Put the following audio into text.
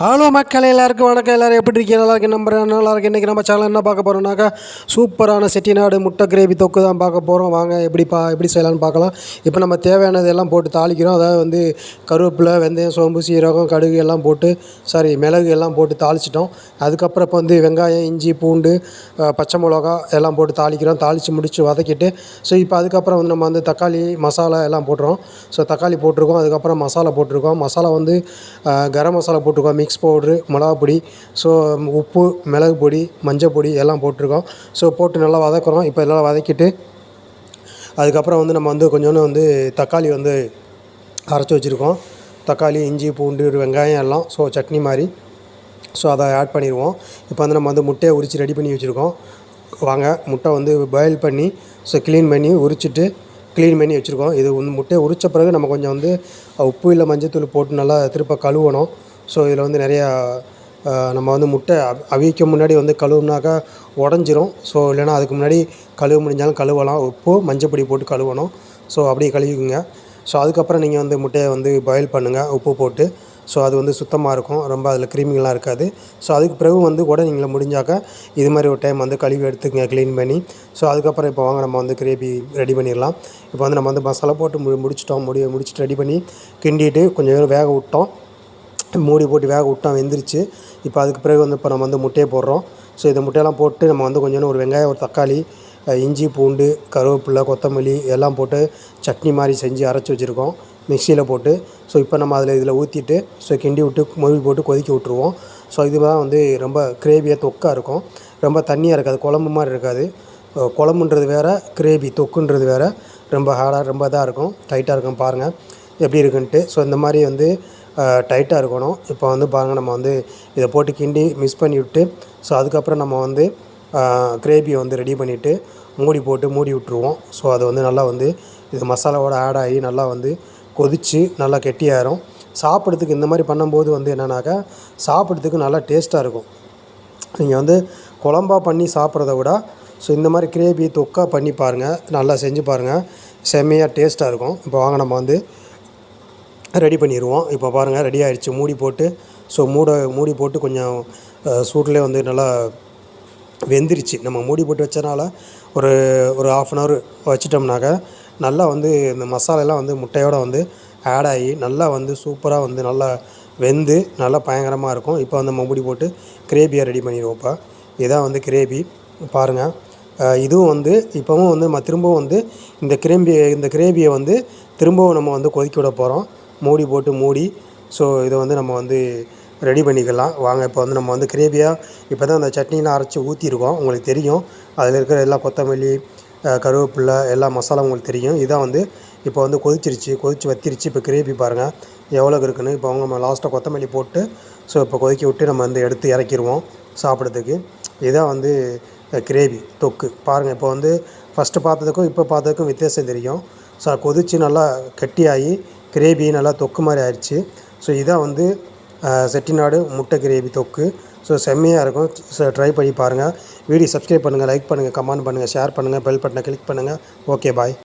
Hello மக்கள் எல்லாருக்கும் வணக்கம். எல்லோரும் எப்படி இருக்கீங்க? நல்லா இருக்கு நம்புறேன் நல்லா இருக்கு இன்றைக்கி நம்ம சேனல் என்ன பார்க்க போகிறோம்னாக்கா சூப்பரான செட்டிநாடு முட்டை கிரேவி தொக்கு தான் பார்க்க போகிறோம் வாங்க எப்படி பா எப்படி செய்யலாம்னு பார்க்கலாம். இப்போ நம்ம தேவையானது எல்லாம் போட்டு தாளிக்கிறோம். அதாவது வந்து கருவேப்பிலை வெந்தயம் சோம்பு சீரகம் கடுகு எல்லாம் போட்டு சாரி மிளகு எல்லாம் போட்டு தாளிச்சிட்டோம். அதுக்கப்புறம் இப்போ வந்து வெங்காயம் இஞ்சி பூண்டு பச்சை மிளகா எல்லாம் போட்டு தாளிக்கிறோம். தாளித்து முடித்து வதக்கிட்டு ஸோ இப்போ அதுக்கப்புறம் வந்து நம்ம வந்து தக்காளி மசாலா எல்லாம் போட்டுறோம். ஸோ தக்காளி போட்டிருக்கோம். அதுக்கப்புறம் மசாலா போட்டிருக்கோம். மசாலா வந்து கரம் மசாலா போட்டிருக்கோம். மிக்ஸ் பவுட்ரு மிளகா பொடி ஸோ உப்பு மிளகு பொடி மஞ்சள் பொடி எல்லாம் போட்டிருக்கோம். ஸோ போட்டு நல்லா வதக்குறோம். இப்போ எல்லாம் வதக்கிட்டு அதுக்கப்புறம் வந்து நம்ம வந்து கொஞ்சோண்டு வந்து தக்காளி வந்து அரைச்சி வச்சுருக்கோம். தக்காளி இஞ்சி பூண்டு வெங்காயம் எல்லாம் ஸோ சட்னி மாதிரி. ஸோ அதை ஆட் பண்ணிடுவோம். இப்போ வந்து நம்ம வந்து முட்டையை உரித்து ரெடி பண்ணி வச்சுருக்கோம். வாங்க முட்டை வந்து பாயில் பண்ணி ஸோ க்ளீன் பண்ணி உரிச்சிட்டு க்ளீன் பண்ணி வச்சுருக்கோம். இது வந்து முட்டையை உரித்த பிறகு நம்ம கொஞ்சம் வந்து உப்பு இல்லை மஞ்சள் தூள் போட்டு நல்லா திருப்ப கழுவணும். ஸோ இதில் வந்து நிறையா நம்ம வந்து முட்டை அவ் அவிக்க முன்னாடி வந்து கழுவுனாக்கா உடஞ்சிரும். ஸோ இல்லைன்னா அதுக்கு முன்னாடி கழுவ முடிஞ்சாலும் கழுவலாம். உப்பு மஞ்சள் பொடி போட்டு கழுவணும். ஸோ அப்படியே கழுவிக்குங்க. ஸோ அதுக்கப்புறம் நீங்கள் வந்து முட்டையை வந்து பாயில் பண்ணுங்கள் உப்பு போட்டு. ஸோ அது வந்து சுத்தமாக இருக்கும். ரொம்ப அதில் கிருமிகள்லாம் இருக்காது. ஸோ அதுக்கு பிறகு வந்து கூட நீங்கள் முடிஞ்சாக்கா இது மாதிரி ஒரு டைம் வந்து கழுவி எடுத்துக்கங்க க்ளீன் பண்ணி. ஸோ அதுக்கப்புறம் இப்போ வாங்க நம்ம வந்து கிரேவி ரெடி பண்ணிடலாம். இப்போ வந்து நம்ம வந்து மசாலா போட்டு மு முடிச்சிட்டோம். முடி முடிச்சுட்டு ரெடி பண்ணி கிண்டிட்டு கொஞ்சம் நேரம் வேக விட்டோம். மூடி போட்டு வேக விட்டோம் வெந்துருச்சு இப்போ அதுக்கு பிறகு வந்து இப்போ நம்ம வந்து முட்டையை போடுறோம். ஸோ இந்த முட்டையெல்லாம் போட்டு நம்ம வந்து கொஞ்சோண்டு ஒரு வெங்காயம் ஒரு தக்காளி இஞ்சி பூண்டு கருவேப்பிலை கொத்தமல்லி எல்லாம் போட்டு சட்னி மாதிரி செஞ்சு அரைச்சி வச்சுருக்கோம். மிக்சியில் போட்டு. ஸோ இப்போ நம்ம அதில் இதில் ஊற்றிட்டு ஸோ கிண்டி விட்டு மொழி போட்டு கொதிக்க விட்ருவோம் ஸோ இதுதான் வந்து ரொம்ப கிரேவியாக தொக்காக இருக்கும். ரொம்ப தண்ணியாக இருக்காது குழம்பு மாதிரி இருக்காது. குழம்புன்றது வேறு கிரேவி தொக்குன்றது வேறு. ரொம்ப ஹார்டாக ரொம்ப இதாக இருக்கும். டைட்டாக இருக்கும் பாருங்கள் எப்படி இருக்குன்ட்டு. ஸோ இந்த மாதிரி வந்து டைட்டாக இருக்கணும். இப்போ வந்து பாருங்கள் நம்ம வந்து இதை போட்டு கிண்டி மிக்ஸ் பண்ணி விட்டு ஸோ அதுக்கப்புறம் நம்ம வந்து கிரேவியை வந்து ரெடி பண்ணிவிட்டு மூடி போட்டு மூடி விட்ருவோம் ஸோ அது வந்து நல்லா வந்து இது மசாலாவோட ஆட் ஆகி நல்லா வந்து கொதித்து நல்லா கெட்டியாயிரும் சாப்பிட்றதுக்கு இந்த மாதிரி பண்ணும்போது வந்து என்னென்னாக்கா சாப்பிட்றதுக்கு நல்லா டேஸ்ட்டாக இருக்கும். நீங்கள் வந்து குழம்பா பண்ணி சாப்பிட்றத விட ஸோ இந்த மாதிரி கிரேவி தொக்கா பண்ணி பாருங்கள் நல்லா செஞ்சு பாருங்கள் செம்மையாக டேஸ்ட்டாக இருக்கும். இப்போ வாங்க நம்ம வந்து ரெடி பண்ணிடுவோம் இப்போ பாருங்கள் ரெடி ஆயிடுச்சு மூடி போட்டு ஸோ மூட மூடி போட்டு கொஞ்சம் சூட்லேயே வந்து நல்லா வெந்துருச்சு. நம்ம மூடி போட்டு வச்சனால ஒரு ஒரு ஆஃப் அன் ஹவர் வச்சிட்டோம்னாக்க நல்லா வந்து இந்த மசாலாலாம் வந்து முட்டையோடு வந்து ஆட் ஆகி நல்லா வந்து சூப்பராக வந்து நல்லா வெந்து நல்லா பயங்கரமாக இருக்கும். இப்போ வந்து நம்ம மூடி போட்டு கிரேவியை ரெடி பண்ணிடுவோம்ப்பா இதான் வந்து கிரேவி. பாருங்கள் இதுவும் வந்து இப்போவும் வந்து நம்ம திரும்பவும் வந்து இந்த கிரேம்பி இந்த கிரேவியை வந்து திரும்பவும் நம்ம வந்து கொதிக்க விட போகிறோம் மூடி போட்டு மூடி ஸோ இதை வந்து நம்ம வந்து ரெடி பண்ணிக்கலாம். வாங்க இப்போ வந்து நம்ம வந்து கிரேவியாக இப்போ தான் அந்த சட்னிலாம் அரைச்சி ஊற்றிருக்கோம் உங்களுக்கு தெரியும். அதில் இருக்கிற எல்லா கொத்தமல்லி அஹ் எல்லா மசாலா உங்களுக்கு தெரியும். இதான் வந்து இப்போ வந்து கொதிச்சிருச்சு கொதிச்சு வத்திருச்சு. இப்போ கிரேவி பாருங்கள் எவ்வளோக்கு இருக்குன்னு. இப்போ அவங்க நம்ம லாஸ்ட்டாக கொத்தமல்லி போட்டு ஸோ இப்போ கொதிக்க விட்டு நம்ம வந்து எடுத்து இறக்கிடுவோம் சாப்பிட்றதுக்கு. இதான் வந்து கிரேவி தொக்கு. பாருங்கள் இப்போ வந்து ஃபஸ்ட்டு பார்த்ததுக்கும் இப்போ பார்த்ததுக்கும் வித்தியாசம் தெரியும். ஸோ கொதித்து நல்லா கட்டியாகி கிரேவி நல்லா தொக்கு மாதிரி ஆயிடுச்சு. ஸோ இதான் வந்து செட்டிநாடு முட்டை கிரேவி தொக்கு. ஸோ செம்மையாக இருக்கும். ஸோ ட்ரை பண்ணி பாருங்கள் வீடியோ சப்ஸ்கிரைப் பண்ணுங்கள் லைக் பண்ணுங்கள் கமெண்ட் பண்ணுங்கள் ஷேர் பண்ணுங்கள் பெல் பட்டனை கிளிக் பண்ணுங்கள் ஓகே பாய்